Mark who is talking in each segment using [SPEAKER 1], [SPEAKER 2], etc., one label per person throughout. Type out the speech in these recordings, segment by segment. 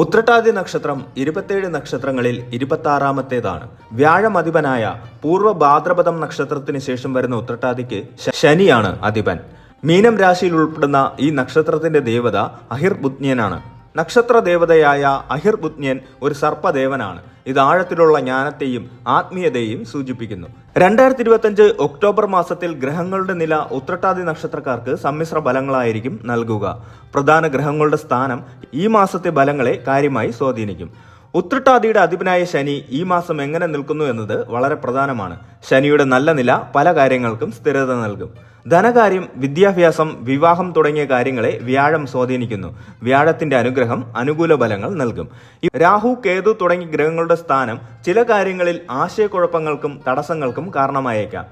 [SPEAKER 1] ഉത്രട്ടാതി നക്ഷത്രം ഇരുപത്തേഴ് നക്ഷത്രങ്ങളിൽ ഇരുപത്താറാമത്തേതാണ്. വ്യാഴമധിപനായ പൂർവ ഭാദ്രപദം നക്ഷത്രത്തിന് ശേഷം വരുന്ന ഉത്രട്ടാതിക്ക് ശനിയാണ് അധിപൻ. മീനം രാശിയിൽ ഉൾപ്പെടുന്ന ഈ നക്ഷത്രത്തിന്റെ ദേവത അഹിർബുജ്ഞനാണ് നക്ഷത്ര ദേവതയായ അഹിർബുജ്ഞൻ ഒരു സർപ്പദേവനാണ്. ഇത് ആഴത്തിലുള്ള ജ്ഞാനത്തെയും ആത്മീയതയെയും സൂചിപ്പിക്കുന്നു. രണ്ടായിരത്തി ഇരുപത്തഞ്ച് ഒക്ടോബർ മാസത്തിൽ ഗ്രഹങ്ങളുടെ നില ഉത്രട്ടാതി നക്ഷത്രക്കാർക്ക് സമ്മിശ്ര ഫലങ്ങളായിരിക്കും നൽകുക. പ്രധാന ഗ്രഹങ്ങളുടെ സ്ഥാനം ഈ മാസത്തെ ഫലങ്ങളെ കാര്യമായി സ്വാധീനിക്കും. ഉത്രട്ടാതിയുടെ അധിപനായ ശനി ഈ മാസം എങ്ങനെ നിൽക്കുന്നു എന്നത് വളരെ പ്രധാനമാണ്. ശനിയുടെ നല്ല നില പല കാര്യങ്ങൾക്കും സ്ഥിരത നൽകും. ധനകാര്യം വിദ്യാഭ്യാസം വിവാഹം തുടങ്ങിയ കാര്യങ്ങളെ വ്യാഴം സ്വാധീനിക്കുന്നു. വ്യാഴത്തിന്റെ അനുഗ്രഹം അനുകൂല ഫലങ്ങൾ നൽകും. രാഹു കേതു തുടങ്ങിയ ഗ്രഹങ്ങളുടെ സ്ഥാനം ചില കാര്യങ്ങളിൽ ആശയക്കുഴപ്പങ്ങൾക്കും തടസ്സങ്ങൾക്കും കാരണമായേക്കാം.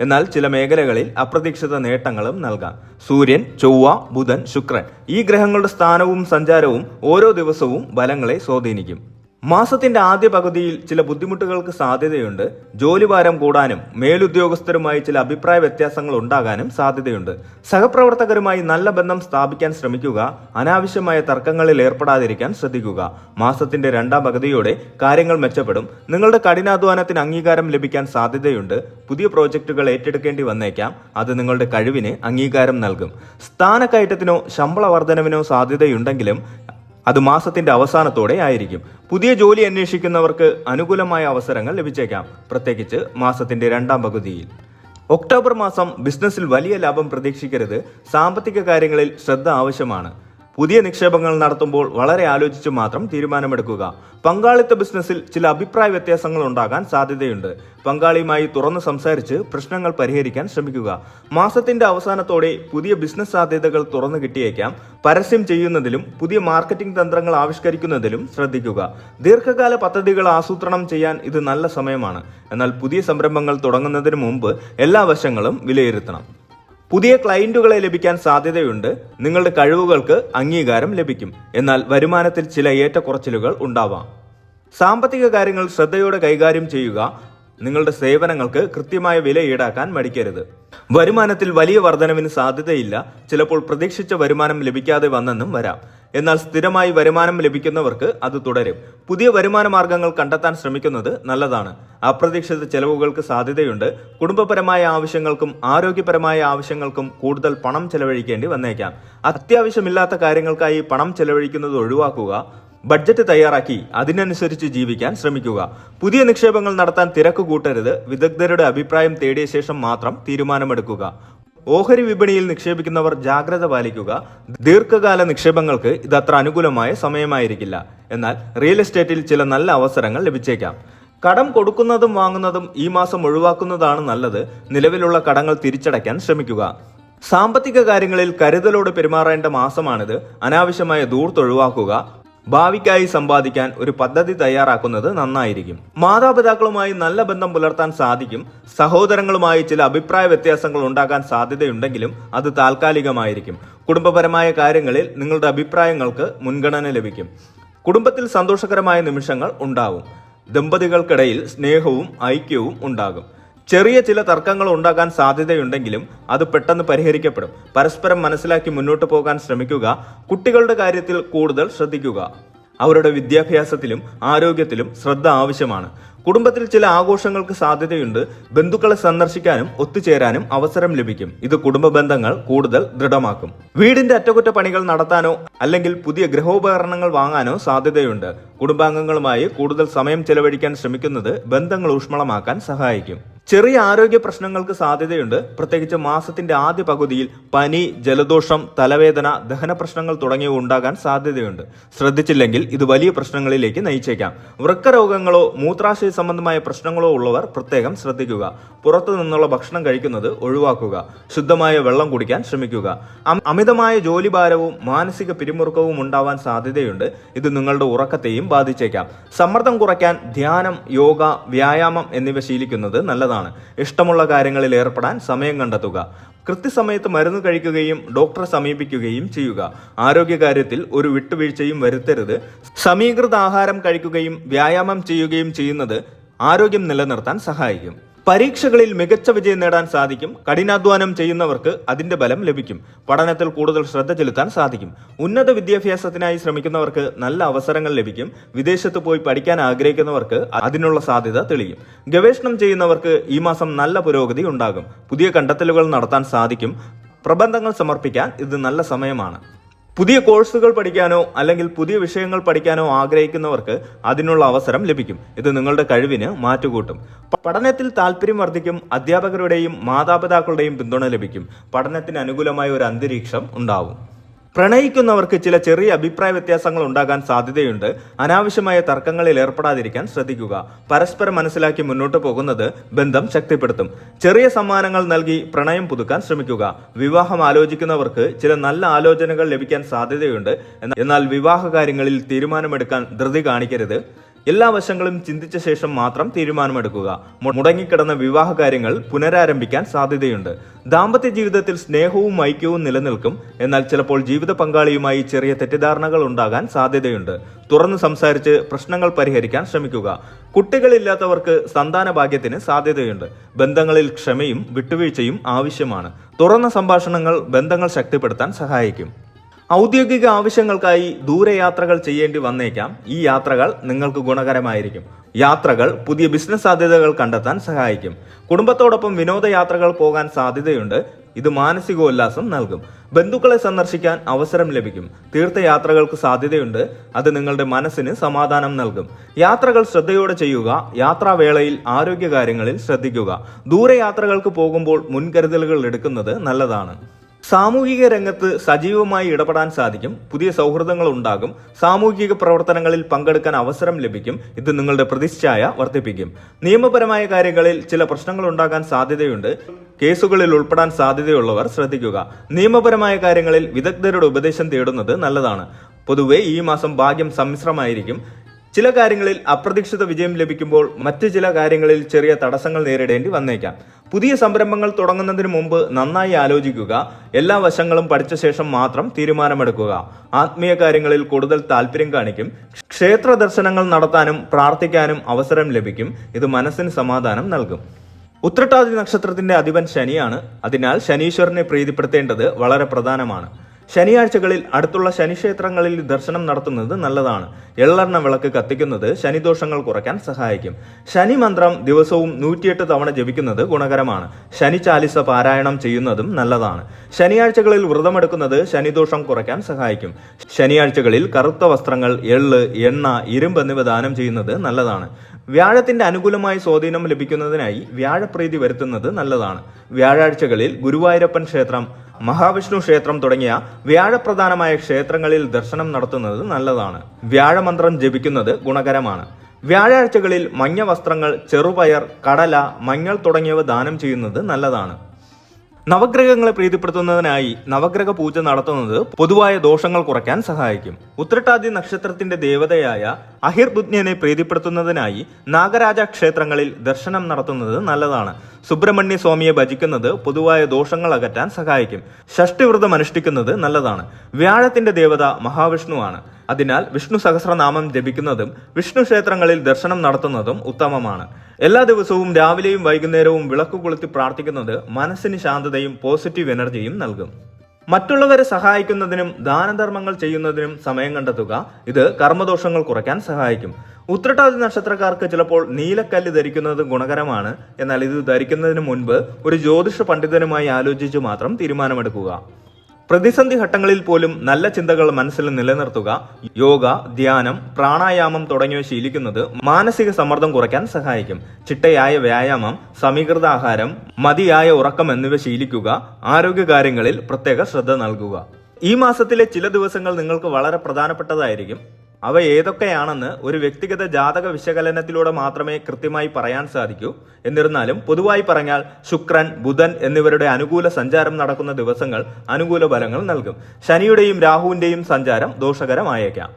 [SPEAKER 1] എന്നാൽ ചില മേഖലകളിൽ അപ്രതീക്ഷിത നേട്ടങ്ങളും നൽകാം. സൂര്യൻ ചൊവ്വ ബുധൻ ശുക്രൻ ഈ ഗ്രഹങ്ങളുടെ സ്ഥാനവും സഞ്ചാരവും ഓരോ ദിവസവും ഫലങ്ങളെ സ്വാധീനിക്കും. മാസത്തിന്റെ ആദ്യ പകുതിയിൽ ചില ബുദ്ധിമുട്ടുകൾക്ക് സാധ്യതയുണ്ട്. ജോലിഭാരം കൂടാനും മേലുദ്യോഗസ്ഥരുമായി ചില അഭിപ്രായ വ്യത്യാസങ്ങൾ ഉണ്ടാകാനും സാധ്യതയുണ്ട്. സഹപ്രവർത്തകരുമായി നല്ല ബന്ധം സ്ഥാപിക്കാൻ ശ്രമിക്കുക അനാവശ്യമായ തർക്കങ്ങളിൽ ഏർപ്പെടാതിരിക്കാൻ ശ്രദ്ധിക്കുക. മാസത്തിന്റെ രണ്ടാം പകുതിയോടെ കാര്യങ്ങൾ മെച്ചപ്പെടും. നിങ്ങളുടെ കഠിനാധ്വാനത്തിന് അംഗീകാരം ലഭിക്കാൻ സാധ്യതയുണ്ട്. പുതിയ പ്രോജക്റ്റുകൾ ഏറ്റെടുക്കേണ്ടി വന്നേക്കാം. അത് നിങ്ങളുടെ കഴിവിന് അംഗീകാരം നൽകും. സ്ഥാനക്കയറ്റത്തിനോ ശമ്പള വർധനവിനോ സാധ്യതയുണ്ടെങ്കിലും അത് മാസത്തിന്റെ അവസാനത്തോടെ ആയിരിക്കും. പുതിയ ജോലി അന്വേഷിക്കുന്നവർക്ക് അനുകൂലമായ അവസരങ്ങൾ ലഭിച്ചേക്കാം. പ്രത്യേകിച്ച് മാസത്തിന്റെ രണ്ടാം പകുതിയിൽ. ഒക്ടോബർ മാസം ബിസിനസ്സിൽ വലിയ ലാഭം പ്രതീക്ഷിക്കരുത്. സാമ്പത്തിക കാര്യങ്ങളിൽ ശ്രദ്ധ ആവശ്യമാണ്. പുതിയ നിക്ഷേപങ്ങൾ നടത്തുമ്പോൾ വളരെ ആലോചിച്ച് മാത്രം തീരുമാനമെടുക്കുക. പങ്കാളിത്ത ബിസിനസ്സിൽ ചില അഭിപ്രായ വ്യത്യാസങ്ങൾ ഉണ്ടാകാൻ സാധ്യതയുണ്ട്. പങ്കാളിയുമായി തുറന്നു സംസാരിച്ച് പ്രശ്നങ്ങൾ പരിഹരിക്കാൻ ശ്രമിക്കുക. മാസത്തിന്റെ അവസാനത്തോടെ പുതിയ ബിസിനസ് സാധ്യതകൾ തുറന്നു കിട്ടിയേക്കാം. പരസ്യം ചെയ്യുന്നതിലും പുതിയ മാർക്കറ്റിംഗ് തന്ത്രങ്ങൾ ആവിഷ്കരിക്കുന്നതിലും ശ്രദ്ധിക്കുക. ദീർഘകാല പദ്ധതികൾ ആസൂത്രണം ചെയ്യാൻ ഇത് നല്ല സമയമാണ്. എന്നാൽ പുതിയ സംരംഭങ്ങൾ തുടങ്ങുന്നതിന് മുമ്പ് എല്ലാ വശങ്ങളും വിലയിരുത്തണം. പുതിയ ക്ലയന്റുകളെ ലഭിക്കാൻ സാധ്യതയുണ്ട്. നിങ്ങളുടെ കഴിവുകൾക്ക് അംഗീകാരം ലഭിക്കും. എന്നാൽ വരുമാനത്തിൽ ചില ഏറ്റക്കുറച്ചിലുകൾ ഉണ്ടാവാം. സാമ്പത്തിക കാര്യങ്ങൾ ശ്രദ്ധയോടെ കൈകാര്യം ചെയ്യുക നിങ്ങളുടെ സേവനങ്ങൾക്ക് കൃത്യമായ വില ഈടാക്കാൻ മടിക്കരുത്. വരുമാനത്തിൽ വലിയ വർധനവിന് സാധ്യതയില്ല. ചിലപ്പോൾ പ്രതീക്ഷിച്ച വരുമാനം ലഭിക്കാതെ വന്നെന്നും വരാം. എന്നാൽ സ്ഥിരമായി വരുമാനം ലഭിക്കുന്നവർക്ക് അത് തുടരും. പുതിയ വരുമാന മാർഗങ്ങൾ കണ്ടെത്താൻ ശ്രമിക്കുന്നത് നല്ലതാണ്. അപ്രതീക്ഷിത ചെലവുകൾക്ക് സാധ്യതയുണ്ട്. കുടുംബപരമായ ആവശ്യങ്ങൾക്കും ആരോഗ്യപരമായ ആവശ്യങ്ങൾക്കും കൂടുതൽ പണം ചെലവഴിക്കേണ്ടി വന്നേക്കാം. അത്യാവശ്യമില്ലാത്ത കാര്യങ്ങൾക്കായി പണം ചെലവഴിക്കുന്നത് ഒഴിവാക്കുക ബഡ്ജറ്റ് തയ്യാറാക്കി അതിനനുസരിച്ച് ജീവിക്കാൻ ശ്രമിക്കുക. പുതിയ നിക്ഷേപങ്ങൾ നടത്താൻ തിരക്ക് കൂട്ടരുത്. വിദഗ്ധരുടെ അഭിപ്രായം തേടിയ ശേഷം മാത്രം തീരുമാനമെടുക്കുക. ഓഹരി വിപണിയിൽ നിക്ഷേപിക്കുന്നവർ ജാഗ്രത പാലിക്കുക. ദീർഘകാല നിക്ഷേപങ്ങൾക്ക് ഇത് അത്ര അനുകൂലമായ സമയമായിരിക്കില്ല. എന്നാൽ റിയൽ എസ്റ്റേറ്റിൽ ചില നല്ല അവസരങ്ങൾ ലഭിച്ചേക്കാം. കടം കൊടുക്കുന്നതും വാങ്ങുന്നതും ഈ മാസം ഒഴിവാക്കുന്നതാണ് നല്ലത്. നിലവിലുള്ള കടങ്ങൾ തിരിച്ചടയ്ക്കാൻ ശ്രമിക്കുക. സാമ്പത്തിക കാര്യങ്ങളിൽ കരുതലോട് പെരുമാറേണ്ട മാസമാണിത്. അനാവശ്യമായ ദൂർത്ത് ഒഴിവാക്കുക. ഭാവിക്കായി സമ്പാദിക്കാൻ ഒരു പദ്ധതി തയ്യാറാക്കുന്നത് നന്നായിരിക്കും. മാതാപിതാക്കളുമായി നല്ല ബന്ധം പുലർത്താൻ സാധിക്കും. സഹോദരങ്ങളുമായി ചില അഭിപ്രായ വ്യത്യാസങ്ങൾ ഉണ്ടാകാൻ സാധ്യതയുണ്ടെങ്കിലും അത് താൽക്കാലികമായിരിക്കും. കുടുംബപരമായ കാര്യങ്ങളിൽ നിങ്ങളുടെ അഭിപ്രായങ്ങൾക്ക് മുൻഗണന ലഭിക്കും. കുടുംബത്തിൽ സന്തോഷകരമായ നിമിഷങ്ങൾ ഉണ്ടാവും. ദമ്പതികൾക്കിടയിൽ സ്നേഹവും ഐക്യവും ഉണ്ടാകും. ചെറിയ ചില തർക്കങ്ങൾ ഉണ്ടാകാൻ സാധ്യതയുണ്ടെങ്കിലും അത് പെട്ടെന്ന് പരിഹരിക്കപ്പെടും. പരസ്പരം മനസ്സിലാക്കി മുന്നോട്ട് പോകാൻ ശ്രമിക്കുക കുട്ടികളുടെ കാര്യത്തിൽ കൂടുതൽ ശ്രദ്ധിക്കുക. അവരുടെ വിദ്യാഭ്യാസത്തിലും ആരോഗ്യത്തിലും ശ്രദ്ധ ആവശ്യമാണ്. കുടുംബത്തിൽ ചില ആഘോഷങ്ങൾക്ക് സാധ്യതയുണ്ട്. ബന്ധുക്കളെ സന്ദർശിക്കാനും ഒത്തുചേരാനും അവസരം ലഭിക്കും. ഇത് കുടുംബ ബന്ധങ്ങൾ കൂടുതൽ ദൃഢമാക്കും. വീടിന്റെ അറ്റകുറ്റപ്പണികൾ നടത്താനോ അല്ലെങ്കിൽ പുതിയ ഗൃഹോപകരണങ്ങൾ വാങ്ങാനോ സാധ്യതയുണ്ട്. കുടുംബാംഗങ്ങളുമായി കൂടുതൽ സമയം ചെലവഴിക്കാൻ ശ്രമിക്കുന്നത് ബന്ധങ്ങൾ ഊഷ്മളമാക്കാൻ സഹായിക്കും. ചെറിയ ആരോഗ്യ പ്രശ്നങ്ങൾക്ക് സാധ്യതയുണ്ട്. പ്രത്യേകിച്ച് മാസത്തിന്റെ ആദ്യ പകുതിയിൽ പനി ജലദോഷം തലവേദന ദഹന പ്രശ്നങ്ങൾ തുടങ്ങിയവ ഉണ്ടാകാൻ സാധ്യതയുണ്ട്. ശ്രദ്ധിച്ചില്ലെങ്കിൽ ഇത് വലിയ പ്രശ്നങ്ങളിലേക്ക് നയിച്ചേക്കാം. വൃക്കരോഗങ്ങളോ മൂത്രാശയ സംബന്ധമായ പ്രശ്നങ്ങളോ ഉള്ളവർ പ്രത്യേകം ശ്രദ്ധിക്കുക. പുറത്തു നിന്നുള്ള ഭക്ഷണം കഴിക്കുന്നത് ഒഴിവാക്കുക. ശുദ്ധമായ വെള്ളം കുടിക്കാൻ ശ്രമിക്കുക. അമിതമായ ജോലിഭാരവും മാനസിക പിരിമുറുക്കവും ഉണ്ടാവാൻ സാധ്യതയുണ്ട്. ഇത് നിങ്ങളുടെ ഉറക്കത്തെയും ബാധിച്ചേക്കാം. സമ്മർദ്ദം കുറയ്ക്കാൻ ധ്യാനം യോഗ വ്യായാമം എന്നിവ ശീലിക്കുന്നത് നല്ലതാണ്. ഇഷ്ടമുള്ള കാര്യങ്ങളിൽ ഏർപ്പെടാൻ സമയം കണ്ടെത്തുക കൃത്യസമയത്ത് മരുന്ന് കഴിക്കുകയും ഡോക്ടറെ സമീപിക്കുകയും ചെയ്യുക. ആരോഗ്യകാര്യത്തിൽ ഒരു വിട്ടുവീഴ്ചയും വരുത്തരുത്. സമീകൃത ആഹാരം കഴിക്കുകയും വ്യായാമം ചെയ്യുകയും ചെയ്യുന്നത് ആരോഗ്യം നിലനിർത്താൻ സഹായിക്കും. പരീക്ഷകളിൽ മികച്ച വിജയം നേടാൻ സാധിക്കും. കഠിനാധ്വാനം ചെയ്യുന്നവർക്ക് അതിന്റെ ബലം ലഭിക്കും. പഠനത്തിൽ കൂടുതൽ ശ്രദ്ധ ചെലുത്താൻ സാധിക്കും. ഉന്നത വിദ്യാഭ്യാസത്തിനായി ശ്രമിക്കുന്നവർക്ക് നല്ല അവസരങ്ങൾ ലഭിക്കും. വിദേശത്ത് പോയി പഠിക്കാൻ ആഗ്രഹിക്കുന്നവർക്ക് അതിനുള്ള സാധ്യത തെളിയും. ഗവേഷണം ചെയ്യുന്നവർക്ക് ഈ മാസം നല്ല പുരോഗതി ഉണ്ടാകും. പുതിയ കണ്ടെത്തലുകൾ നടത്താൻ സാധിക്കും. പ്രബന്ധങ്ങൾ സമർപ്പിക്കാൻ ഇത് നല്ല സമയമാണ്. പുതിയ കോഴ്സുകൾ പഠിക്കാനോ അല്ലെങ്കിൽ പുതിയ വിഷയങ്ങൾ പഠിക്കാനോ ആഗ്രഹിക്കുന്നവർക്ക് അതിനുള്ള അവസരം ലഭിക്കും. ഇത് നിങ്ങളുടെ കഴിവിന് മാറ്റുകൂട്ടും. പഠനത്തിൽ താല്പര്യം വർദ്ധിക്കും അധ്യാപകരുടെയും മാതാപിതാക്കളുടെയും പിന്തുണ ലഭിക്കും. പഠനത്തിന് അനുകൂലമായ ഒരു അന്തരീക്ഷം ഉണ്ടാവും. പ്രണയിക്കുന്നവർക്ക് ചില ചെറിയ അഭിപ്രായ വ്യത്യാസങ്ങൾ ഉണ്ടാകാൻ സാധ്യതയുണ്ട്. അനാവശ്യമായ തർക്കങ്ങളിൽ ഏർപ്പെടാതിരിക്കാൻ ശ്രദ്ധിക്കുക. പരസ്പരം മനസ്സിലാക്കി മുന്നോട്ട് പോകുന്നത് ബന്ധം ശക്തിപ്പെടുത്തും. ചെറിയ സമ്മാനങ്ങൾ നൽകി പ്രണയം പുതുക്കാൻ ശ്രമിക്കുക. വിവാഹം ആലോചിക്കുന്നവർക്ക് ചില നല്ല ആലോചനകൾ ലഭിക്കാൻ സാധ്യതയുണ്ട്. എന്നാൽ- വിവാഹ കാര്യങ്ങളിൽ തീരുമാനമെടുക്കാൻ ധൃതി കാണിക്കരുത്. എല്ലാ വശങ്ങളും ചിന്തിച്ച ശേഷം മാത്രം തീരുമാനമെടുക്കുക. മുടങ്ങിക്കിടന്ന വിവാഹ കാര്യങ്ങൾ പുനരാരംഭിക്കാൻ സാധ്യതയുണ്ട്. ദാമ്പത്യ ജീവിതത്തിൽ സ്നേഹവും ഐക്യവും നിലനിൽക്കും. എന്നാൽ ചിലപ്പോൾ ജീവിത പങ്കാളിയുമായി ചെറിയ തെറ്റിദ്ധാരണകൾ ഉണ്ടാകാൻ സാധ്യതയുണ്ട്. തുറന്നു സംസാരിച്ച് പ്രശ്നങ്ങൾ പരിഹരിക്കാൻ ശ്രമിക്കുക. കുട്ടികളില്ലാത്തവർക്ക് സന്താന ഭാഗ്യത്തിന് സാധ്യതയുണ്ട്. ബന്ധങ്ങളിൽ ക്ഷമയും വിട്ടുവീഴ്ചയും ആവശ്യമാണ്. തുറന്ന സംഭാഷണങ്ങൾ ബന്ധങ്ങൾ ശക്തിപ്പെടുത്താൻ സഹായിക്കും. ഔദ്യോഗിക ആവശ്യങ്ങൾക്കായി ദൂരയാത്രകൾ ചെയ്യേണ്ടി വന്നേക്കാം. ഈ യാത്രകൾ നിങ്ങൾക്ക് ഗുണകരമായിരിക്കും. യാത്രകൾ പുതിയ ബിസിനസ് സാധ്യതകൾ കണ്ടെത്താൻ സഹായിക്കും. കുടുംബത്തോടൊപ്പം വിനോദയാത്രകൾ പോകാൻ സാധ്യതയുണ്ട്. ഇത് മാനസികോല്ലാസം നൽകും. ബന്ധുക്കളെ സന്ദർശിക്കാൻ അവസരം ലഭിക്കും. തീർത്ഥയാത്രകൾക്ക് സാധ്യതയുണ്ട്. അത് നിങ്ങളുടെ മനസ്സിന് സമാധാനം നൽകും. യാത്രകൾ ശ്രദ്ധയോടെ ചെയ്യുക. യാത്രാവേളയിൽ ആരോഗ്യകാര്യങ്ങളിൽ ശ്രദ്ധിക്കുക. ദൂരയാത്രകൾക്ക് പോകുമ്പോൾ മുൻകരുതലുകൾ എടുക്കുന്നത് നല്ലതാണ്. സാമൂഹിക രംഗത്ത് സജീവമായി ഇടപെടാൻ സാധിക്കും പുതിയ സൗഹൃദങ്ങൾ ഉണ്ടാകും സാമൂഹിക പ്രവർത്തനങ്ങളിൽ പങ്കെടുക്കാൻ അവസരം ലഭിക്കും ഇത് നിങ്ങളുടെ പ്രതിച്ഛായ വർദ്ധിപ്പിക്കും. നിയമപരമായ കാര്യങ്ങളിൽ ചില പ്രശ്നങ്ങൾ ഉണ്ടാകാൻ സാധ്യതയുണ്ട് കേസുകളിൽ ഉൾപ്പെടാൻ സാധ്യതയുള്ളവർ ശ്രദ്ധിക്കുക. നിയമപരമായ കാര്യങ്ങളിൽ വിദഗ്ധരുടെ ഉപദേശം തേടുന്നത് നല്ലതാണ്. പൊതുവെ ഈ മാസം ഭാഗ്യം സമ്മിശ്രമായിരിക്കും. ചില കാര്യങ്ങളിൽ അപ്രതീക്ഷിത വിജയം ലഭിക്കുമ്പോൾ മറ്റു ചില കാര്യങ്ങളിൽ ചെറിയ തടസ്സങ്ങൾ നേരിടേണ്ടി വന്നേക്കാം. പുതിയ സംരംഭങ്ങൾ തുടങ്ങുന്നതിന് മുമ്പ് നന്നായി ആലോചിക്കുക. എല്ലാ വശങ്ങളും പഠിച്ച ശേഷം മാത്രം തീരുമാനമെടുക്കുക. ആത്മീയ കാര്യങ്ങളിൽ കൂടുതൽ താല്പര്യം കാണിക്കും. ക്ഷേത്ര ദർശനങ്ങൾ നടത്താനും പ്രാർത്ഥിക്കാനും അവസരം ലഭിക്കും. ഇത് മനസ്സിന് സമാധാനം നൽകും. ഉത്രട്ടാതി നക്ഷത്രത്തിന്റെ അധിപൻ ശനിയാണ്. അതിനാൽ ശനീശ്വരനെ പ്രീതിപ്പെടുത്തേണ്ടത് വളരെ പ്രധാനമാണ്. ശനിയാഴ്ചകളിൽ അടുത്തുള്ള ശനിക്ഷേത്രങ്ങളിൽ ദർശനം നടത്തുന്നത് നല്ലതാണ്. എള്ളെണ്ണ വിളക്ക് കത്തിക്കുന്നത് ശനിദോഷങ്ങൾ കുറയ്ക്കാൻ സഹായിക്കും. ശനി മന്ത്രം ദിവസവും നൂറ്റിയെട്ട് തവണ ജപിക്കുന്നത് ഗുണകരമാണ്. ശനി ചാലിസ പാരായണം ചെയ്യുന്നതും നല്ലതാണ്. ശനിയാഴ്ചകളിൽ വ്രതമെടുക്കുന്നത് ശനിദോഷം കുറയ്ക്കാൻ സഹായിക്കും. ശനിയാഴ്ചകളിൽ കറുത്ത വസ്ത്രങ്ങൾ എള്ള് എണ്ണ ഇരുമ്പ് എന്നിവ ദാനം ചെയ്യുന്നത് നല്ലതാണ്. വ്യാഴത്തിന്റെ അനുകൂലമായ സ്വാധീനം ലഭിക്കുന്നതിനായി വ്യാഴപ്രീതി വരുത്തുന്നത് നല്ലതാണ്. വ്യാഴാഴ്ചകളിൽ ഗുരുവായൂരപ്പൻ ക്ഷേത്രം മഹാവിഷ്ണു ക്ഷേത്രം തുടങ്ങിയ വ്യാഴപ്രധാനമായ ക്ഷേത്രങ്ങളിൽ ദർശനം നടത്തുന്നത് നല്ലതാണ്. വ്യാഴമന്ത്രം ജപിക്കുന്നത് ഗുണകരമാണ്. വ്യാഴാഴ്ചകളിൽ മഞ്ഞ വസ്ത്രങ്ങൾ ചെറുപയർ കടല മഞ്ഞൾ തുടങ്ങിയവ ദാനം ചെയ്യുന്നത് നല്ലതാണ്. നവഗ്രഹങ്ങളെ പ്രീതിപ്പെടുത്തുന്നതിനായി നവഗ്രഹ പൂജ നടത്തുന്നത് പൊതുവായ ദോഷങ്ങൾ കുറയ്ക്കാൻ സഹായിക്കും. ഉത്രട്ടാദി നക്ഷത്രത്തിന്റെ ദേവതയായ അഹിർബുജ്ഞനെ പ്രീതിപ്പെടുത്തുന്നതിനായി നാഗരാജ ക്ഷേത്രങ്ങളിൽ ദർശനം നടത്തുന്നത് നല്ലതാണ്. സുബ്രഹ്മണ്യ സ്വാമിയെ ഭജിക്കുന്നത് പൊതുവായ ദോഷങ്ങൾ അകറ്റാൻ സഹായിക്കും. ഷഷ്ടിവ്രതം അനുഷ്ഠിക്കുന്നത് നല്ലതാണ്. വ്യാഴത്തിന്റെ ദേവത മഹാവിഷ്ണുവാണ്. അതിനാൽ വിഷ്ണു സഹസ്രനാമം ജപിക്കുന്നതും വിഷ്ണു ക്ഷേത്രങ്ങളിൽ ദർശനം നടത്തുന്നതും ഉത്തമമാണ്. എല്ലാ ദിവസവും രാവിലെയും വൈകുന്നേരവും വിളക്ക് കൊളുത്തി പ്രാർത്ഥിക്കുന്നത് മനസ്സിന് ശാന്തതയും പോസിറ്റീവ് എനർജിയും നൽകും. മറ്റുള്ളവരെ സഹായിക്കുന്നതിനും ദാനധർമ്മങ്ങൾ ചെയ്യുന്നതിനും സമയം കണ്ടെത്തുക ഇത് കർമ്മദോഷങ്ങൾ കുറയ്ക്കാൻ സഹായിക്കും. ഉത്രട്ടാതി നക്ഷത്രക്കാർക്ക് ചിലപ്പോൾ നീലക്കല്ല് ധരിക്കുന്നത് ഗുണകരമാണ്. എന്നാൽ ഇത് ധരിക്കുന്നതിന് മുൻപ് ഒരു ജ്യോതിഷ പണ്ഡിതനുമായി ആലോചിച്ച് മാത്രം തീരുമാനമെടുക്കുക. പ്രതിസന്ധി ഘട്ടങ്ങളിൽ പോലും നല്ല ചിന്തകൾ മനസ്സിൽ നിലനിർത്തുക യോഗ ധ്യാനം പ്രാണായാമം തുടങ്ങിയവ ശീലിക്കുന്നത് മാനസിക സമ്മർദ്ദം കുറയ്ക്കാൻ സഹായിക്കും. ചിട്ടയായ വ്യായാമം സമീകൃത ആഹാരം മതിയായ ഉറക്കം എന്നിവ ശീലിക്കുക ആരോഗ്യകാര്യങ്ങളിൽ പ്രത്യേക ശ്രദ്ധ നൽകുക. ഈ മാസത്തിലെ ചില ദിവസങ്ങൾ നിങ്ങൾക്ക് വളരെ പ്രധാനപ്പെട്ടതായിരിക്കും. അവ ഏതൊക്കെയാണെന്ന് ഒരു വ്യക്തിഗത ജാതക വിശകലനത്തിലൂടെ മാത്രമേ കൃത്യമായി പറയാൻ സാധിക്കൂ. എന്നിരുന്നാലും പൊതുവായി പറഞ്ഞാൽ ശുക്രൻ ബുധൻ എന്നിവരുടെ അനുകൂല സഞ്ചാരം നടക്കുന്ന ദിവസങ്ങൾ അനുകൂല ഫലങ്ങൾ നൽകും. ശനിയുടെയും രാഹുവിന്റെയും സഞ്ചാരം ദോഷകരമായേക്കാം.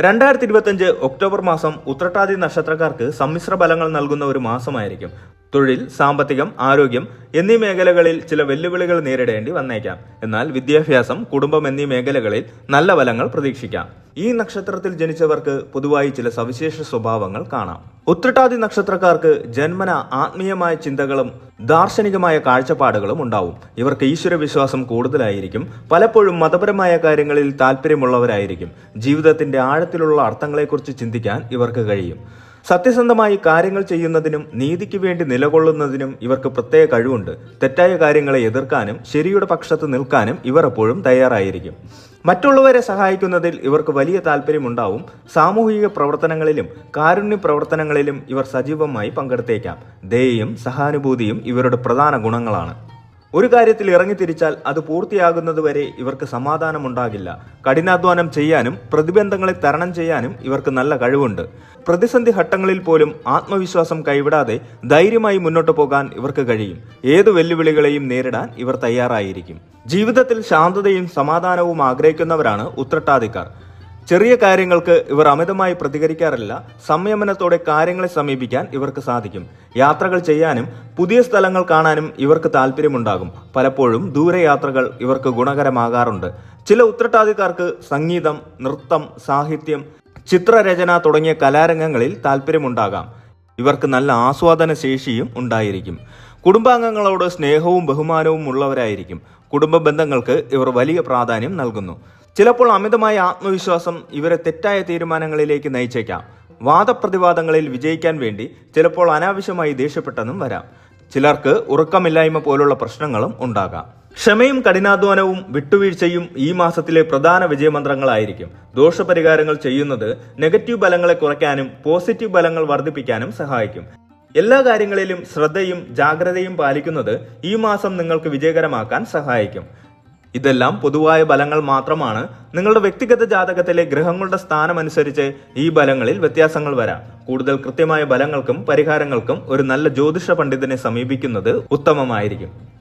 [SPEAKER 1] രണ്ടായിരത്തി ഇരുപത്തിയഞ്ച് ഒക്ടോബർ മാസം ഉത്രട്ടാതി നക്ഷത്രക്കാർക്ക് സമ്മിശ്ര ഫലങ്ങൾ നൽകുന്ന ഒരു മാസമായിരിക്കും. തൊഴിൽ സാമ്പത്തികം ആരോഗ്യം എന്നീ മേഖലകളിൽ ചില വെല്ലുവിളികൾ നേരിടേണ്ടി വന്നേക്കാം. എന്നാൽ വിദ്യാഭ്യാസം കുടുംബം എന്നീ മേഖലകളിൽ നല്ല ഫലങ്ങൾ പ്രതീക്ഷിക്കാം. ഈ നക്ഷത്രത്തിൽ ജനിച്ചവർക്ക് പൊതുവായി ചില സവിശേഷ സ്വഭാവങ്ങൾ കാണാം. ഉത്രട്ടാതി നക്ഷത്രക്കാർക്ക് ജന്മന ആത്മീയമായ ചിന്തകളും ദാർശനികമായ കാഴ്ചപ്പാടുകളും ഉണ്ടാവും. ഇവർക്ക് ഈശ്വരവിശ്വാസം കൂടുതലായിരിക്കും. പലപ്പോഴും മതപരമായ കാര്യങ്ങളിൽ താല്പര്യമുള്ളവരായിരിക്കും ജീവിതത്തിന്റെ ആഴത്തിലുള്ള അർത്ഥങ്ങളെക്കുറിച്ച് ചിന്തിക്കാൻ ഇവർക്ക് കഴിയും. സത്യസന്ധമായി കാര്യങ്ങൾ ചെയ്യുന്നതിനും നീതിക്ക് വേണ്ടി നിലകൊള്ളുന്നതിനും ഇവർക്ക് പ്രത്യേക കഴിവുണ്ട്. തെറ്റായ കാര്യങ്ങളെ എതിർക്കാനും ശരിയുടെ പക്ഷത്ത് നിൽക്കാനും ഇവർ എപ്പോഴും തയ്യാറായിരിക്കും. മറ്റുള്ളവരെ സഹായിക്കുന്നതിൽ ഇവർക്ക് വലിയ താല്പര്യമുണ്ടാവും. സാമൂഹിക പ്രവർത്തനങ്ങളിലും കാരുണ്യ പ്രവർത്തനങ്ങളിലും ഇവർ സജീവമായി പങ്കെടുത്തേക്കാം. ദയയും സഹാനുഭൂതിയും ഇവരുടെ പ്രധാന ഗുണങ്ങളാണ്. ഒരു കാര്യത്തിൽ ഇറങ്ങിത്തിരിച്ചാൽ അത് പൂർത്തിയാകുന്നതുവരെ ഇവർക്ക് സമാധാനം ഉണ്ടാകില്ല കഠിനാധ്വാനം ചെയ്യാനും പ്രതിബന്ധങ്ങളെ തരണം ചെയ്യാനും ഇവർക്ക് നല്ല കഴിവുണ്ട്. പ്രതിസന്ധി ഘട്ടങ്ങളിൽ പോലും ആത്മവിശ്വാസം കൈവിടാതെ ധൈര്യമായി മുന്നോട്ട് പോകാൻ ഇവർക്ക് കഴിയും. ഏത് വെല്ലുവിളികളെയും നേരിടാൻ ഇവർ തയ്യാറായിരിക്കും. ജീവിതത്തിൽ ശാന്തതയും സമാധാനവും ആഗ്രഹിക്കുന്നവരാണ് ഉത്രട്ടാതിക്കാർ ചെറിയ കാര്യങ്ങൾക്ക് ഇവർ അമിതമായി പ്രതികരിക്കാറില്ല. സംയമനത്തോടെ കാര്യങ്ങളെ സമീപിക്കാൻ ഇവർക്ക് സാധിക്കും. യാത്രകൾ ചെയ്യാനും പുതിയ സ്ഥലങ്ങൾ കാണാനും ഇവർക്ക് താല്പര്യമുണ്ടാകും പലപ്പോഴും ദൂരയാത്രകൾ ഇവർക്ക് ഗുണകരമാകാറുണ്ട്. ചില ഉത്രട്ടാതിക്കാർക്ക് സംഗീതം നൃത്തം സാഹിത്യം ചിത്രരചന തുടങ്ങിയ കലാരംഗങ്ങളിൽ താല്പര്യമുണ്ടാകാം ഇവർക്ക് നല്ല ആസ്വാദന ശേഷിയും ഉണ്ടായിരിക്കും. കുടുംബാംഗങ്ങളോട് സ്നേഹവും ബഹുമാനവും ഉള്ളവരായിരിക്കും. കുടുംബ ബന്ധങ്ങൾക്ക് ഇവർ വലിയ പ്രാധാന്യം നൽകുന്നു. ചിലപ്പോൾ അമിതമായ ആത്മവിശ്വാസം ഇവരെ തെറ്റായ തീരുമാനങ്ങളിലേക്ക് നയിച്ചേക്കാം. വാദപ്രതിവാദങ്ങളിൽ വിജയിക്കാൻ വേണ്ടി ചിലപ്പോൾ അനാവശ്യമായി ദേഷ്യപ്പെട്ടെന്നും വരാം. ചിലർക്ക് ഉറക്കമില്ലായ്മ പോലുള്ള പ്രശ്നങ്ങളും ഉണ്ടാകാം. ക്ഷമയും കഠിനാധ്വാനവും വിട്ടുവീഴ്ചയും ഈ മാസത്തിലെ പ്രധാന വിജയമന്ത്രങ്ങളായിരിക്കും. ദോഷപരിഹാരങ്ങൾ ചെയ്യുന്നത് നെഗറ്റീവ് ബലങ്ങളെ കുറയ്ക്കാനും പോസിറ്റീവ് ബലങ്ങൾ വർദ്ധിപ്പിക്കാനും സഹായിക്കും. എല്ലാ കാര്യങ്ങളിലും ശ്രദ്ധയും ജാഗ്രതയും പാലിക്കുന്നത് ഈ മാസം നിങ്ങൾക്ക് വിജയകരമാക്കാൻ സഹായിക്കും. ഇതെല്ലാം പൊതുവായ ബലങ്ങൾ മാത്രമാണ്. നിങ്ങളുടെ വ്യക്തിഗത ജാതകത്തിലെ ഗ്രഹങ്ങളുടെ സ്ഥാനമനുസരിച്ച് ഈ ബലങ്ങളിൽ വ്യത്യാസങ്ങൾ വരാം. കൂടുതൽ കൃത്യമായ ബലങ്ങൾക്കും പരിഹാരങ്ങൾക്കും ഒരു നല്ല ജ്യോതിഷ പണ്ഡിതനെ സമീപിക്കുന്നത് ഉത്തമമായിരിക്കും.